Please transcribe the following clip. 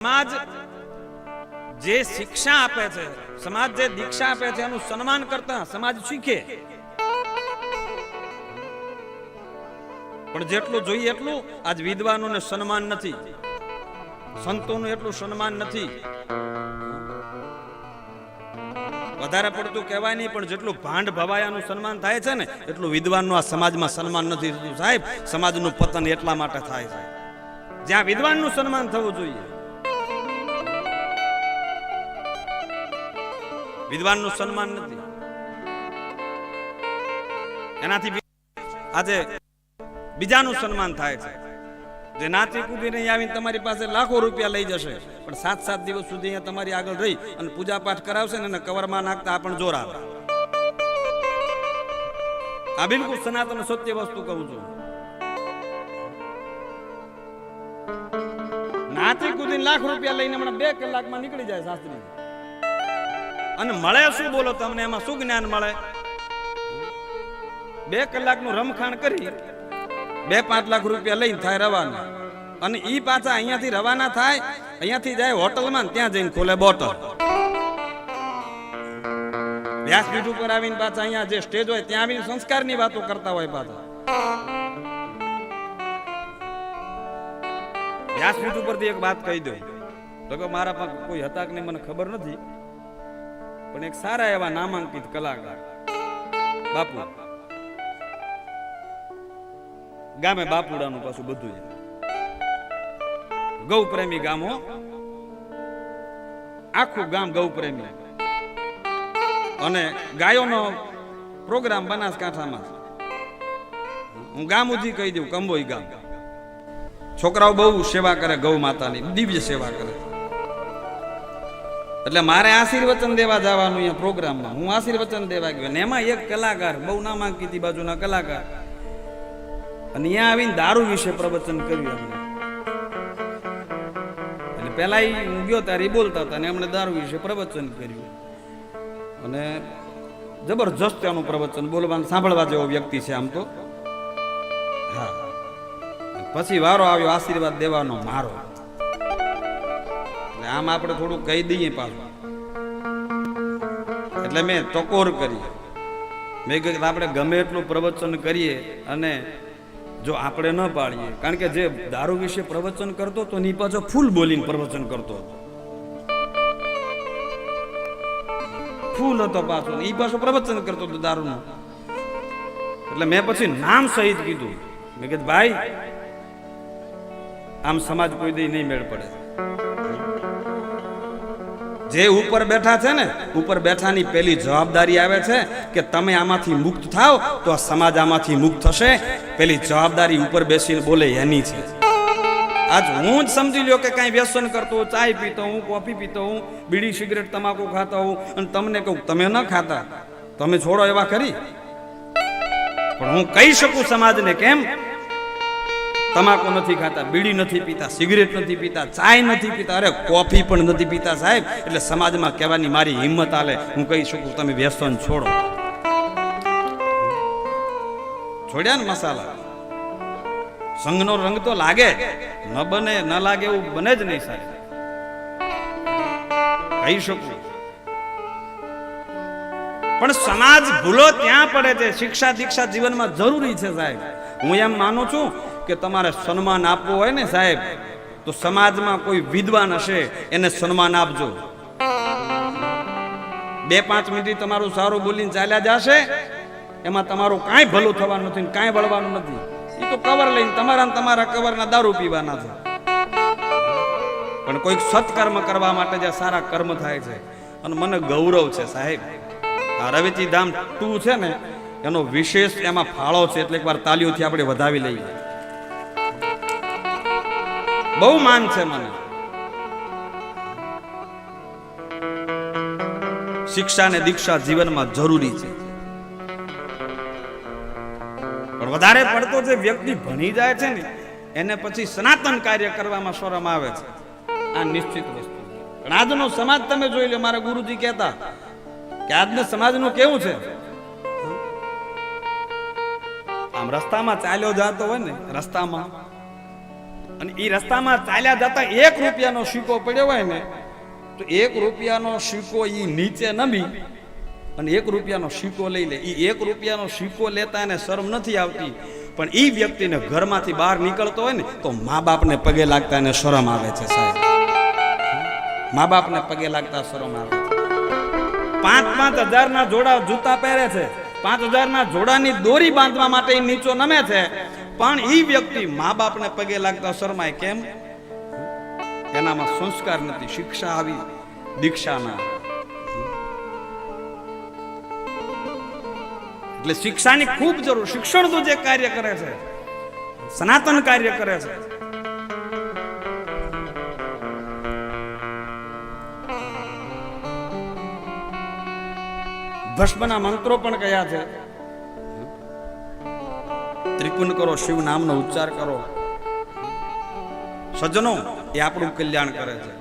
સમાજ જે શિક્ષા આપે છે, સમાજ જે દીક્ષા આપે છે, એનું સન્માન કરતા સમાજ શીખે. પણ જેટલું જોઈએ એટલું આજ વિદ્વાનોને સન્માન નથી. સંતોનું એટલું સન્માન નથી. વધારે પડતું કહેવાય નહીં, પણ જેટલું ભાંડ ભવાયાનું સન્માન થાય છે ને, એટલું વિદ્વાનનું આ સમાજમાં સન્માન નથી થતું. સાહેબ, સમાજનું પતન એટલા માટે થાય છે. જ્યાં વિદ્વાનનું સન્માન થવું જોઈએ વિદ્વાનનું સન્માન નથી. એનાથી આજે બીજાનું સન્માન થાય છે. જે નાચી કૂદી નહીં આવીને તમારી પાસે લાખો રૂપિયા લઈ જશે, પણ સાત સાત દિવસ સુધી અહીંયા તમારી આગળ રહી અને પૂજા પાઠ કરાવશે ને કવરમાં નાખતા આ પણ જોર આવે. આ બિલકુલ સનાતન સત્ય વસ્તુ કહું છું. નાચી કૂદીને લાખ રૂપિયા લઈને હમણાં બે કલાકમાં નીકળી જાય શાસ્ત્રી અને મળે શું બોલો તમને? એમાં શું જ્ઞાન મળે? બે કલાકનું રમખાણ કરી, બે પાંચ લાખ રૂપિયા લઈને થાય રવાના. અને ઈ પાછા અહીંયાથી રવાના થાય, અહીંયાથી જાય હોટલમાં ત્યાં જઈને ખોલે બોટલ. વ્યાસપીઠ ઉપર આવીને પાછા અહીંયા જે સ્ટેજ હોય ત્યાં આવીને સંસ્કારની વાતો કરતા હોય પાછા. વ્યાસપીઠ ઉપરથી એક વાત કહી દઉં. તો કે મારા પાસે કોઈ હતા કે નહીં મને ખબર નથી. પણ એક સારા એવા નામાંકિત કલાકાર. બાપુ. ગામે બાપુડાનું પાછું બધું ગૌ પ્રેમી ગામો. આખું ગામ ગૌ પ્રેમી અને ગાયોનો પ્રોગ્રામ બનાસકાંઠામાં. હું ગામ ઉધી કહી દઉં, કંબોઈ ગામ. છોકરાઓ બહુ સેવા કરે ગૌ માતાની, દિવ્ય સેવા કરે. એટલે મારે આશીર્વચન દેવા જવાનું અહીંયા પ્રોગ્રામમાં. હું આશીર્વચન દેવા ગયો. ને એમાં એક કલાકાર, બહુ નામાંકિત બાજુના કલાકાર. અને અહીંયા આવીને દારૂ વિશે પ્રવચન કર્યું એમને. એટલે પહેલા હું ગયો ત્યારે બોલતા હતા અને એમણે દારૂ વિશે પ્રવચન કર્યું. અને જબરજસ્ત એનું પ્રવચન બોલવાનું સાંભળવા જેવો વ્યક્તિ છે આમ તો. હા. પછી વારો આવ્યો, આશીર્વાદ દેવાનો મારો. આમ આપણે થોડું કહી દઈએ પાછું. એટલે મેં ટકોર કરી. મેં કહ્યું આપણે ગમે એટલું પ્રવચન કરીએ અને જો આપણે ન પાડીએ, કારણ કે જે દારૂ વિશે પ્રવચન કરતો તો ની પાછો ફૂલ બોલીને પ્રવચન કરતો હતો. ફૂલ હતો પાછો. એ પાછો પ્રવચન કરતો હતો દારૂનું. એટલે મેં પછી નામ સહિત કીધું. મેં કીધું, ભાઈ, આમ સમાજ કોઈ દી નહીં મેળ પડે. જે ઉપર બેઠા છે ને, ઉપર બેઠાની પેલી જવાબદારી આવે છે કે તમે આમાંથી મુક્ત થાવ તો આ સમાજ આમાંથી મુક્ત થશે. પેલી જવાબદારી ઉપર બેસીને બોલે એની છે. આજ હું જ સમજી લ્યો કે કાંઈ વ્યસન કરતો હું ચાય પીતો હું કોફી પીતો હું બીડી સિગરેટ, તમાકુ ખાતો હું અને તમને કહું, તમે ન ખાતા, તમે છોડો એવા ખરી. પણ હું કહી શકું સમાજને કેમ? તમાકુ નથી ખાતા, બીડી નથી પીતા, સિગરેટ નથી પીતા, ચાય નથી પીતા, અરે કોફી પણ નથી પીતા સાહેબ. એટલે સમાજમાં કહેવાની મારી હિંમત આલે. હું કહી શકું, તમે વ્યસન છોડો. છોડ્યા ને મસાલા? સંઘનો રંગ તો લાગે. ન બને, ન લાગે એવું બને જ નહીં સાહેબ. કહી શકું. પણ સમાજ ભૂલો ત્યાં પડે છે. શિક્ષા દીક્ષા જીવનમાં જરૂરી છે સાહેબ. હું એમ માનું છું કે તમારે સન્માન આપવું હોય ને સાહેબ, તો સમાજમાં કોઈ વિદ્વાન હશે, એને સન્માન આપજો. બે પાંચ મિનિટ તમારું સારું બોલીને ચાલ્યા જશે, એમાં તમારું કાંઈ ભલું થવાનું નથી કાંઈ વળવાનું નથી. એ તો કવર લઈને તમારા તમારા કવરના દારૂ પીવાના છે. પણ કોઈક સત્કર્મ કરવા માટે જે સારા કર્મ થાય છે, અને મને ગૌરવ છે સાહેબ. આ રવેચી ધામ ટુ છે ને, એનો વિશેષ એમાં ફાળો છે, એટલે એકવાર તાલીઓથી આપણે વધાવી લઈએ. બહુ માન છે મને. શિક્ષા ને દીક્ષા જીવનમાં જરૂરી છે. પણ વધારે પડતો જે વ્યક્તિ ભણી જાય છે ને, એને પછી સનાતન કાર્ય કરવામાં શરમ આવે છે. આ નિશ્ચિત વસ્તુ પણ આજનો સમાજ તમે જોઈ લો, મારા ગુરુજી કહેતા કે આજના સમાજનું કેવું છે? આમ રસ્તામાં ચાલ્યો જાતો હોય ને, રસ્તામાં અને એ રસ્તામાં ચાલ્યા જતા એક રૂપિયાનો સિક્કો પડ્યો હોય ને, તો એક રૂપિયાનો સિક્કો એ નીચે નમી અને એક રૂપિયાનો સિક્કો લઈ લે. એ એક રૂપિયાનો સિક્કો લેતા એને શરમ નથી આવતી. પણ એ વ્યક્તિને ઘરમાંથી બહાર નીકળતો હોય ને, તો મા બાપને પગે લાગતા એને શરમ આવે છે સાહેબ. મા બાપને પગે લાગતા શરમ આવે છે. પાંચ પાંચ હજારના જોડા જૂતા પહેરે છે. પાંચ હજારના જોડાની દોરી બાંધવા માટે નીચો નમે છે. પણ એ વ્યક્તિ મા બાપને પગે લાગતા શરમાય કેમ? એનામાં સંસ્કાર નથી, શિક્ષા આવી દીક્ષા ના એટલે શિક્ષાની ખૂબ જરૂર શિક્ષણનું જે કાર્ય કરે છે, સનાતન કાર્ય કરે છે. ભસ્મના મંત્રો પણ કયા છે? ત્રિપુન કરો શિવ નામનો ઉચ્ચાર કરો. સજ્જનો એ આપણું કલ્યાણ કરે છે.